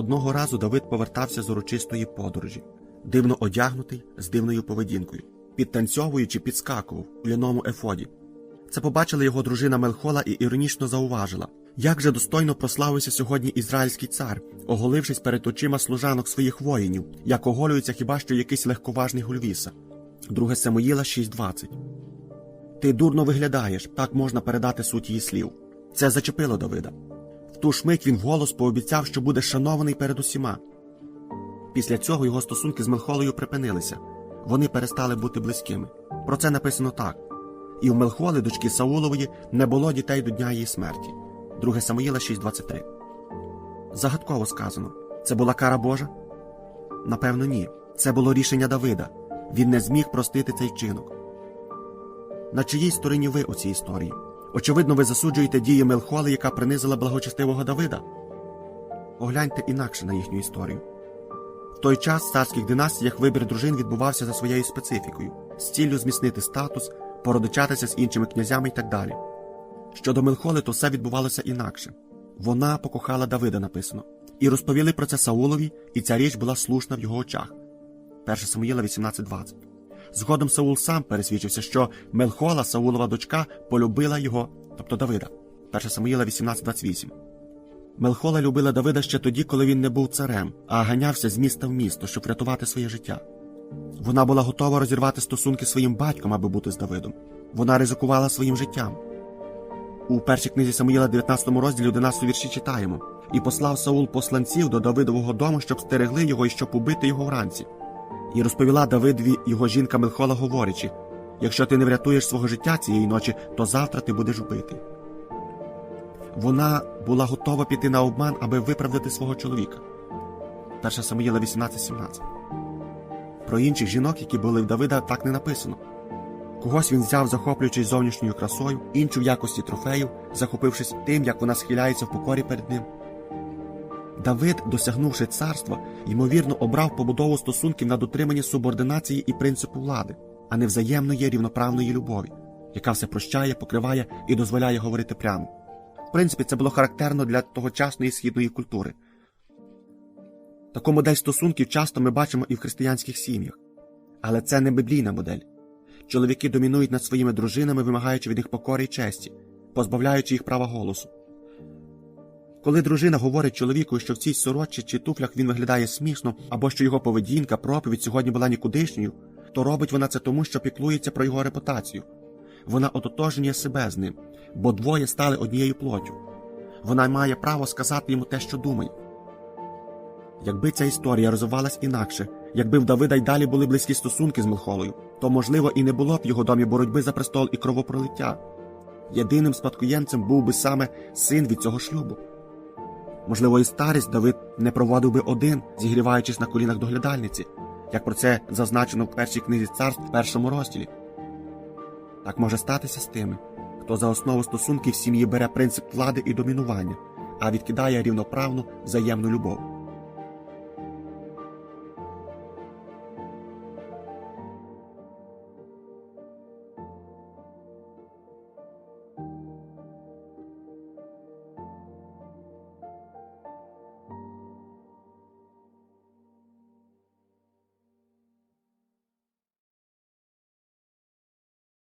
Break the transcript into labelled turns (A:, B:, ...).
A: Одного разу Давид повертався з урочистої подорожі, дивно одягнутий, з дивною поведінкою, підтанцьовуючи, підскакував у ляному ефоді. Це побачила його дружина Мелхола і іронічно зауважила, як же достойно прославився сьогодні ізраїльський цар, оголившись перед очима служанок своїх воїнів, як оголюється хіба що якийсь легковажний гульвіса. Друге Самуїла 6.20 Ти дурно виглядаєш, так можна передати суть її слів. Це зачепило Давида. В ту ж мить він вголос пообіцяв, що буде шанований перед усіма. Після цього його стосунки з Мелхолею припинилися. Вони перестали бути близькими. Про це написано так. І в Мелхоли, дочки Саулової, не було дітей до дня її смерті. 2 Самуїла 6.23 Загадково сказано. Це була кара Божа? Напевно, ні. Це було рішення Давида. Він не зміг простити цей вчинок. На чиїй стороні ви у цій історії? Очевидно, ви засуджуєте дії Мелхоли, яка принизила благочестивого Давида. Погляньте інакше на їхню історію. В той час в царських династіях вибір дружин відбувався за своєю специфікою, з ціллю зміцнити статус, породичатися з іншими князями і так далі. Щодо Мелхоли, то все відбувалося інакше. Вона покохала Давида, написано, і розповіли про це Саулові, і ця річ була слушна в його очах. 1 Самуїла 18.20 Згодом Саул сам пересвідчився, що Мелхола, Саулова дочка, полюбила його, тобто Давида. 1 Самуїла 18.28 Мелхола любила Давида ще тоді, коли він не був царем, а ганявся з міста в місто, щоб врятувати своє життя. Вона була готова розірвати стосунки своїм батьком, аби бути з Давидом. Вона ризикувала своїм життям. У першій книзі Самуїла, 19 розділі 11 вірші читаємо: І послав Саул посланців до Давидового дому, щоб стерегли його і щоб убити його вранці. І розповіла Давидові його жінка Мелхола, говорячи: якщо ти не врятуєш свого життя цієї ночі, то завтра ти будеш вбитий. Вона була готова піти на обман, аби виправдати свого чоловіка. 1 Самуїла 18.17 Про інших жінок, які були в Давида, так не написано. Когось він взяв, захоплюючись зовнішньою красою, іншу в якості трофеїв, захопившись тим, як вона схиляється в покорі перед ним. Давид, досягнувши царства, ймовірно обрав побудову стосунків на дотриманні субординації і принципу влади, а не взаємної рівноправної любові, яка все прощає, покриває і дозволяє говорити прямо. В принципі, це було характерно для тогочасної східної культури. Таку модель стосунків часто ми бачимо і в християнських сім'ях. Але це не біблійна модель. Чоловіки домінують над своїми дружинами, вимагаючи від них покори й честі, позбавляючи їх права голосу. Коли дружина говорить чоловіку, що в цій сорочці чи туфлях він виглядає смішно, або що його поведінка, проповідь сьогодні була нікудишньою, то робить вона це тому, що піклується про його репутацію. Вона ототожнює себе з ним, бо двоє стали однією плоттю. Вона має право сказати йому те, що думає. Якби ця історія розвивалась інакше, якби в Давида й далі були близькі стосунки з Мелхолою, то, можливо, і не було б в його домі боротьби за престол і кровопролиття. Єдиним спадкоємцем був би саме син від цього шлюбу. Можливо, і старість Давид не проводив би один, зігріваючись на колінах доглядальниці, як про це зазначено в першій книзі царств в першому розділі. Так може статися з тими, хто за основу стосунків сім'ї бере принцип влади і домінування, а відкидає рівноправну взаємну любов.